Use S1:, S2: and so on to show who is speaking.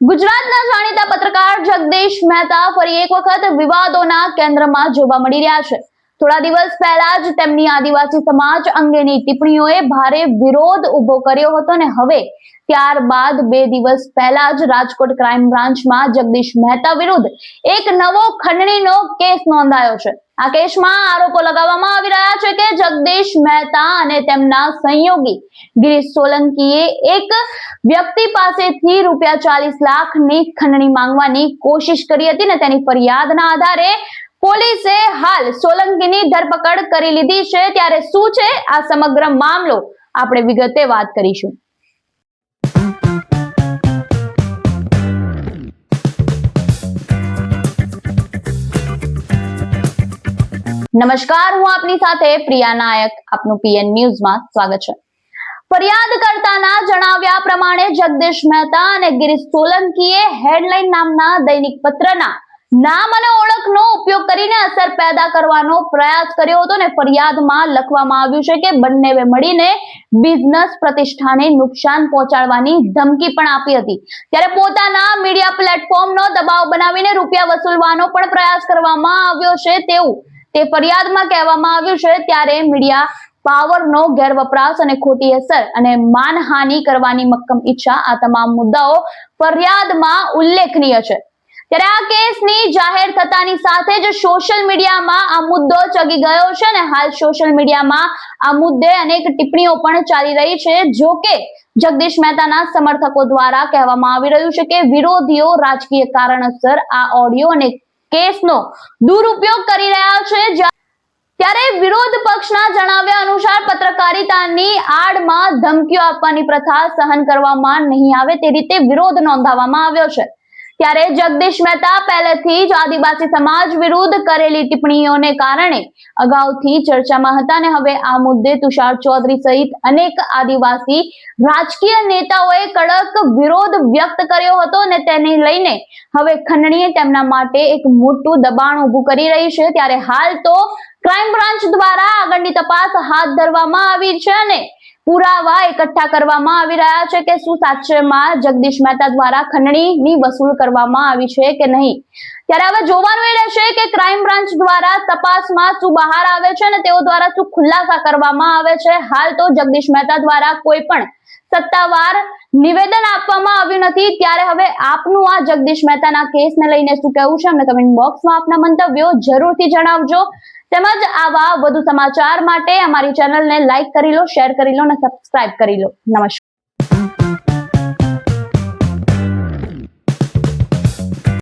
S1: ગુજરાતના જાણીતા પત્રકાર જગદીશ મહેતા ફરી એક વખત વિવાદોના કેન્દ્રમાં જોવા મળી રહ્યા છે. થોડા દિવસ પહેલા જ તેમની આદિવાસી સમાજ અંગેની ટિપ્પણીઓએ ભારે વિરોધ ઊભો કર્યો હતો ને હવે ત્યારબાદ બે દિવસ પહેલા જ રાજકોટ ક્રાઇમ બ્રાન્ચમાં જગદીશ મહેતા વિરુદ્ધ એક નવો ખંડણીનો કેસ નોંધાયો છે. આ કેસમાં આરોપો લગાવવામાં જગદીશ મહેતા અને તેમના સંયોગી. ગિરીશ સોલંકીએ એક વ્યક્તિ પાસેથી રૂપિયા ચાલીસ લાખની ખંડણી માંગવાની કોશિશ કરી હતી ને તેની ફરિયાદના આધારે પોલીસે હાલ સોલંકીની ધરપકડ કરી લીધી છે. ત્યારે શું છે આ સમગ્ર મામલો? આપણે વિગતે વાત કરીશું. નમસ્કાર, હું આપની સાથે પ્રિયા નાયક, આપનું પીએન ન્યૂઝમાં સ્વાગત છે. ફરિયાદ કરતાના જણાવ્યા પ્રમાણે જગદીશ મહેતા અને ગિરીશ સોલંકીએ હેડલાઇન નામના દૈનિક પત્રના નામ અને ઓળખનો ઉપયોગ કરીને અસર પેદા કરવાનો પ્રયાસ કર્યો હતો ને ફરિયાદમાં લખવામાં આવ્યું છે કે બંનેએ મળીને બિઝનેસ પ્રતિષ્ઠાને નુકસાન પહોંચાડવાની ધમકી પણ આપી હતી. ત્યારે પોતાના મીડિયા પ્લેટફોર્મનો દબાવ બનાવીને રૂપિયા વસૂલવાનો પણ પ્રયાસ કરવામાં આવ્યો છે તેવું તે ફરિયાદમાં કહેવામાં આવ્યું છે ત્યારે મીડિયા પાવરનો ગેરવપરાશ અને ખોટી અસર અને માનહાનિ કરવાની મક્કમ ઈચ્છા આ તમામ મુદ્દાઓ ફરિયાદમાં ઉલ્લેખનીય છે. ત્યારે આ કેસની જાહેર થતાની સાથે જ સોશિયલ મીડિયામાં આ મુદ્દો ચગી ગયો છે અને હાલ સોશિયલ મીડિયામાં આ મુદ્દે અનેક ટિપ્પણીઓ પણ ચાલી રહી છે. જો કે જગદીશ મહેતાના સમર્થકો દ્વારા કહેવામાં આવી રહ્યું છે કે વિરોધીઓ રાજકીય કારણસર આ ઓડિયો અને કેસનો દુરુપયોગ કરી રહ્યા છે. ત્યારે વિરોધ પક્ષના જણાવ્યા અનુસાર પત્રકારિતાની આડમાં ધમકીઓ આપવાની પ્રથા સહન કરવામાં નહીં આવે તે રીતે વિરોધ નોંધાવવામાં આવ્યો છે. ત્યારે જગદીશ મહેતા પહેલેથી જ આદિવાસી સમાજ વિરુદ્ધ કરેલી ટિપ્પણીઓને કારણે અગાઉથી ચર્ચામાં હતા અને હવે આ મુદ્દે તુષાર ચૌધરી સહિત અનેક આદિવાસી રાજકીય નેતાઓએ કડક વિરોધ વ્યક્ત કર્યો હતો અને તેને લઈને હવે ખંડણીએ તેમના માટે એક મોટું દબાણ ઊભું કરી રહી છે. ત્યારે હાલ તો ક્રાઇમ બ્રાન્ચ દ્વારા આગળની તપાસ હાથ ધરવામાં આવી છે અને પુરાવા એકઠા કરવામાં આવી રહ્યા છે કે શું સાચેમાં જગદીશ મહેતા દ્વારા ખંડણીની વસૂલ કરવામાં આવી છે કે નહીં? ત્યારે હવે જોવાનું એ રહેશે કે ક્રાઇમ બ્રાન્ચ દ્વારા તપાસમાં શું બહાર આવે છે અને તેઓ દ્વારા શું ખુલાસા કરવામાં આવે છે? હાલ તો જગદીશ મહેતા દ્વારા કોઈ પણ સત્તાવાર નિવેદન આપવામાં આવ્યું નથી. ત્યારે હવે આપનું આ જગદીશ મહેતાના કેસને લઈને શું કહેવું છે? અમને કમેન્ટ બોક્સમાં આપના મંતવ્યો જરૂરથી જણાવજો. તેમજ આવા વધુ સમાચાર માટે અમારી ચેનલને લાઈક કરી લો, શેર કરી લો અને સબસ્ક્રાઇબ કરી લો. નમસ્કાર.